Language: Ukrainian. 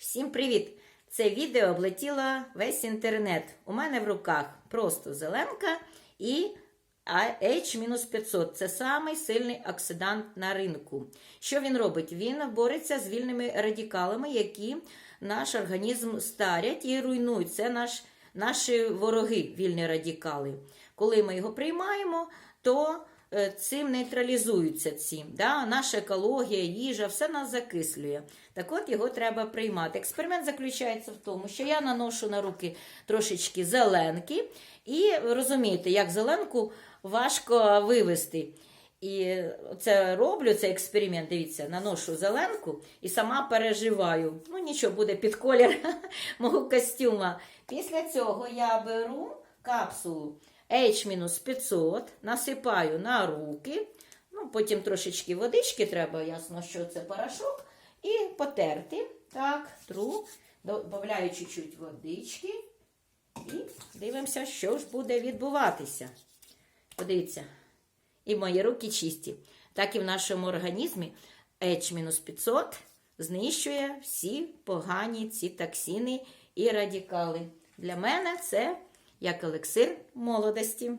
Всім привіт! Це відео облетіло весь інтернет. У мене в руках просто зеленка і H-500. Це самий сильний оксидант на ринку. Що він робить? Він бореться з вільними радикалами, які наш організм старять і руйнують. Це наш, наші вороги, вільні радикали. Коли ми його приймаємо, то цим нейтралізуються ці. Да? Наша екологія, їжа, все нас закислює. Так от його треба приймати. Експеримент заключається в тому, що я наношу на руки трошечки зеленки, і розумієте, як зеленку важко вивести. І це роблю цей експеримент. Дивіться, наношу зеленку і сама переживаю. Ну, нічого буде під колір мого костюма. Після цього я беру капсулу H-500, насипаю на руки. Ну, потім трошечки водички треба, ясно, що це порошок. І потерти. Так, тру, додаю чуть-чуть водички. І дивимося, що ж буде відбуватися. Подивіться. І мої руки чисті. Так і в нашому організмі H-500 знищує всі погані ці токсини і радикали. Для мене це як елексир молодості.